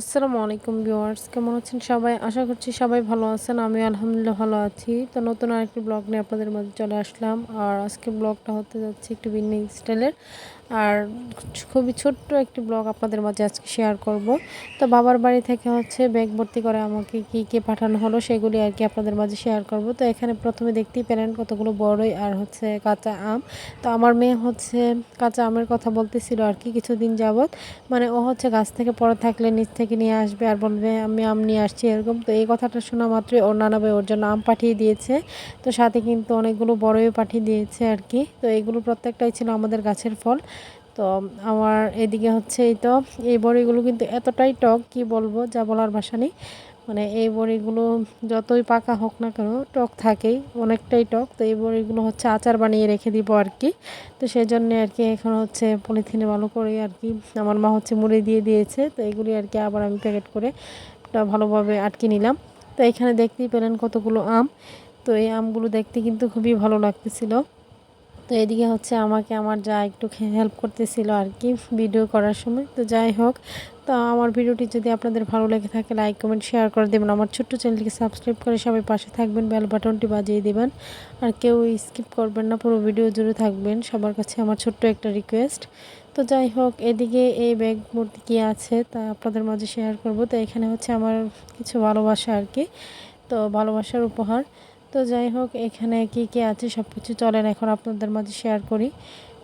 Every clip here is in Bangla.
আসসালামু আলাইকুম ভিউয়ার্স, কেমন আছেন সবাই? আশা করছি সবাই ভালো আছেন আমি আলহামদুলিল্লাহ ভালো আছি। তো নতুন আরেকটি ব্লগ নিয়ে আপনাদের মাঝে চলে আসলাম। আর আজকে ব্লগটা হতে যাচ্ছে একটু ভিন্ন স্টাইলের আর খুবই ছোট্ট একটি ব্লগ আপনাদের মাঝে আজকে শেয়ার করব। তো বাবার বাড়ি থেকে হচ্ছে ব্যাগ ভর্তি করে আমাকে কি কি পাঠানো হলো সেগুলি আর কি আপনাদের মাঝে শেয়ার করব। তো এখানে প্রথমে দেখতেই পেলেন কতগুলো বড়ই আর হচ্ছে কাঁচা আম। তো আমার মেয়ে হচ্ছে কাঁচা আমের কথা বলতেছিল আর কি কিছুদিন যাবৎ। মানে ও হচ্ছে গাছ থেকে পড়ে থাকলে নিচ থেকে নিয়ে আসবে আর বলবে, আমি আম নিয়ে আসছি, এরকম। তো এই কথাটা শোনা মাত্রই ওর নানাভাই ওর জন্য আম পাঠিয়ে দিয়েছে। তো সাথে কিন্তু অনেকগুলো বড়ই পাঠিয়ে দিয়েছে আর কি। তো এগুলো প্রত্যেকটাই ছিল আমাদের গাছের ফল। তো আমার এদিকে হচ্ছে এই তো, এই বড়িগুলো কিন্তু এতটাই টক, কি বলব, যা বলার ভাষা নেই। মানে এই বড়িগুলো যতই পাকা হোক না কেন টক থাকেই, অনেকটাই টক। তো এই বড়িগুলো হচ্ছে আচার বানিয়ে রেখে দিব আর কি তো সেই জন্যে আর কি এখন হচ্ছে পলিথিনে ভালো করে আর কি আমার মা হচ্ছে মুড়ি দিয়ে দিয়েছে। তো এগুলি আর কি আবার আমি প্যাকেট করে ভালোভাবে আটকে নিলাম। তো এখানে দেখতেই পেলেন কতগুলো আম। তো এই আমগুলো দেখতে কিন্তু খুবই ভালো লাগতেছিল। তো এদিকে হচ্ছে আমাকে আমার যা একটু হেল্প করতেছিল আর কি ভিডিও করার সময়। তো যাই হোক তো আমার ভিডিওটি যদি আপনাদের ভালো লেগে থাকে লাইক কমেন্ট শেয়ার করে দেবেন। আমার ছোট্ট চ্যানেলটিকে সাবস্ক্রাইব করে সবাই পাশে থাকবেন বেল বাটনটি বাজিয়ে দেবেন। আর কেউ স্কিপ করবেন না, পুরো ভিডিও জুড়ে থাকবেন। সবার কাছে আমার ছোট্ট একটা রিকোয়েস্ট তো যাই হোক, এদিকে এই ব্যাগ মূর্তি কী আছে তা আপনাদের মাঝে শেয়ার করব। তো এখানে হচ্ছে আমার কিছু ভালোবাসা আর কি। তো ভালোবাসার উপহার। তো যাই হোক, এখানে কি কি আছে সব কিছু চলেন, এখন আপনাদের মাঝে শেয়ার করি।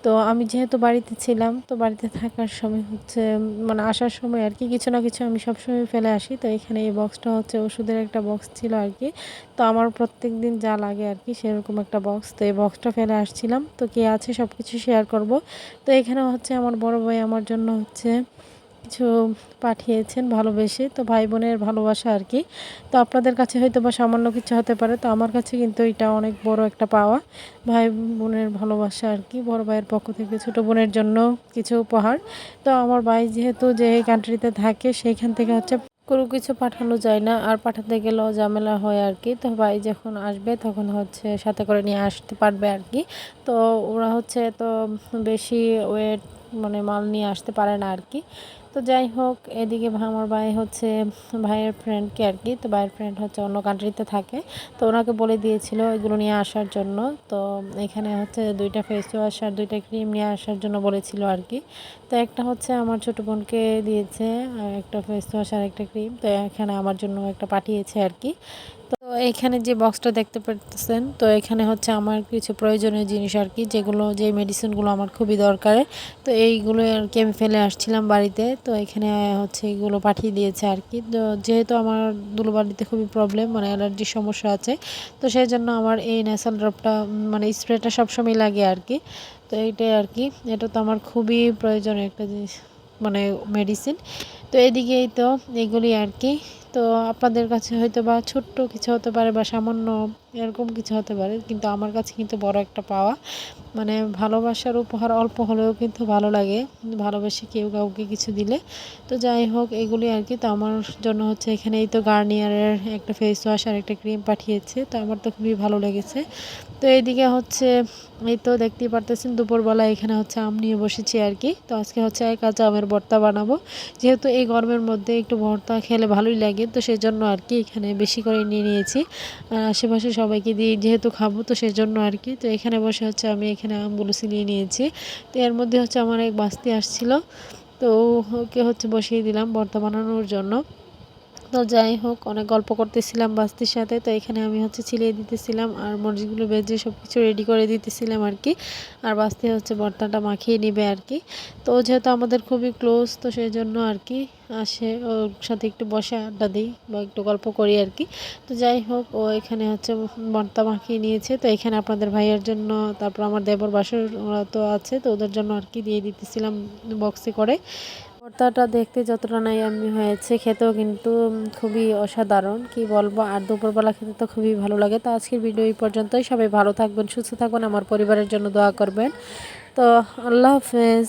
তো আমি যেহেতু বাড়িতে ছিলাম, তো বাড়িতে থাকার সময় হচ্ছে মানে আসার সময় আর কি, কিছু না কিছু আমি সবসময় ফেলে আসি। তো এখানে এই বক্সটা হচ্ছে ওষুধের একটা বক্স ছিল আর কি। তো আমার প্রত্যেক দিন যা লাগে আর কি সেরকম একটা বক্স তো এই বক্সটা ফেলে আসছিলাম। তো কে আছে সব কিছু শেয়ার করব। তো এখানে হচ্ছে আমার বড় ভাই আমার জন্য হচ্ছে কিছু পাঠিয়েছেন, ভালোবেসে। তো ভাই বোনের ভালোবাসা আর কি। তো আপনাদের কাছে হয়তো বা সামান্য কিছু হতে পারে। তো আমার কাছে কিন্তু এটা অনেক বড় একটা পাওয়া। ভাই বোনের ভালোবাসা আর কি, বড় ভাইয়ের পক্ষ থেকে ছোট বোনের জন্য কিছু উপহার। তো আমার ভাই যেহেতু যে এই কান্ট্রিতে থাকে, সেইখান থেকে হচ্ছে কোনো কিছু পাঠানো যায় না। আর পাঠাতে গেলেও ঝামেলা হয় আর কি। তো ভাই যখন আসবে, তখন হচ্ছে সাথে করে নিয়ে আসতে পারবে আর কি। তো ওরা হচ্ছে তো বেশি ওয়েট মানে মাল নিয়ে আসতে পারে না আর কি। তো যাই হোক, এদিকে আমার ভাই হচ্ছে ভাইয়ের ফ্রেন্ডকে আর কি। তো ভাইয়ের ফ্রেন্ড হচ্ছে অন্য কান্ট্রিতে থাকে। তো ওনাকে বলে দিয়েছিল এগুলো নিয়ে আসার জন্য। তো এখানে হচ্ছে দুইটা ফেস ওয়াশ আর দুইটা ক্রিম নিয়ে আসার জন্য বলেছিল আর কি। তো একটা হচ্ছে আমার ছোটো বোনকে দিয়েছে একটা ফেস ওয়াশ আর একটা ক্রিম তো এখানে আমার জন্য একটা পাঠিয়েছে আর কি। এখানে যে বক্সটা দেখতে পাচ্ছেন তো এখানে হচ্ছে আমার কিছু প্রয়োজনীয় জিনিস আর কি, যেগুলো, যে মেডিসিনগুলো আমার খুবই দরকার। তো এইগুলো আর কি আমি ফেলে আসছিলাম বাড়িতে, তো এখানে হচ্ছে এগুলো পাঠিয়ে দিয়েছে আর কি। তো যেহেতু আমার দুলবাড়িতে খুবই প্রবলেম মানে অ্যালার্জির সমস্যা আছে, তো সেই জন্য আমার এই ন্যাসাল ড্রপটা মানে স্প্রেটা সবসময় লাগে আর কি। তো এইটাই আর কি, এটা তো আমার খুবই প্রয়োজনীয় একটা জিনিস মানে মেডিসিন তো এদিকেই তো এগুলি আর কি তো আপনাদের কাছে হয়তো বা ছোট্ট কিছু হতে পারে বা সামান্য এরকম কিছু হতে পারে, কিন্তু আমার কাছে কিন্তু বড় একটা পাওয়া। মানে ভালোবাসার উপহার অল্প হলেও কিন্তু ভালো লাগে, ভালোবেসে কেউ কাউকে কিছু দিলে। তো যাই হোক এগুলি আর কি। তো আমার জন্য হচ্ছে এখানে এই তো গার্নিয়ারের একটা ফেস ওয়াশ আর একটা ক্রিম পাঠিয়েছে। তো আমার তো খুবই ভালো লেগেছে। তো এইদিকে হচ্ছে, এই তো দেখতেই পারতেছেন দুপুরবেলা এখানে হচ্ছে আম নিয়ে বসেছি আর কি। তো আজকে হচ্ছে কাঁচা আমের ভর্তা বানাবো। যেহেতু এই গরমের মধ্যে একটু ভর্তা খেলে ভালোই লাগে, তো সেজন্য আর কি এখানে বেশি করে নিয়ে নিয়েছি। আর আশেপাশে সবাইকে দিয়ে যেহেতু খাব, তো সেজন্য আর কি। তো এখানে বসে হচ্ছে আমি এখানে আমগুলো সিলিয়ে নিয়েছি। তো এর মধ্যে হচ্ছে আমার এক বাস্তি আসছিল। তো ওকে হচ্ছে বসিয়ে দিলাম ভর্তা বানানোর জন্য। তো যাই হোক, অনেক গল্প করতেছিলাম বাস্তির সাথে। তো এখানে আমি হচ্ছে ছিলিয়ে দিতেছিলাম আর মরিচগুলো বেজে সব কিছু রেডি করে দিতেছিলাম আর কি আর বাস্তি হচ্ছে বর্তাটা মাখিয়ে নিবে আর কি তো যেহেতু আমাদের খুবই ক্লোজ তো সেই জন্য আর কি আসে ওর সাথে একটু বসে আড্ডা দিই বা একটু গল্প করি আর কি তো যাই হোক, ও এখানে হচ্ছে বর্তা মাখিয়ে নিয়েছে। তো এখানে আপনাদের ভাইয়ের জন্য, তারপর আমার দেবর বাসর, ওরা তো আছে, তো ওদের জন্য আর কি দিয়ে দিতেছিলাম বক্সে করে। ভর্তাটা দেখতে যতটা নাই আমি হয়েছে, খেতেও কিন্তু খুবই অসাধারণ। কি বলব, আর দুপুরবেলা খেতে তো খুবই ভালো লাগে। তো আজকের ভিডিও এই পর্যন্তই। সবাই ভালো থাকবেন, সুস্থ থাকবেন, আমার পরিবারের জন্য দোয়া করবেন। তো আল্লাহ হাফেজ।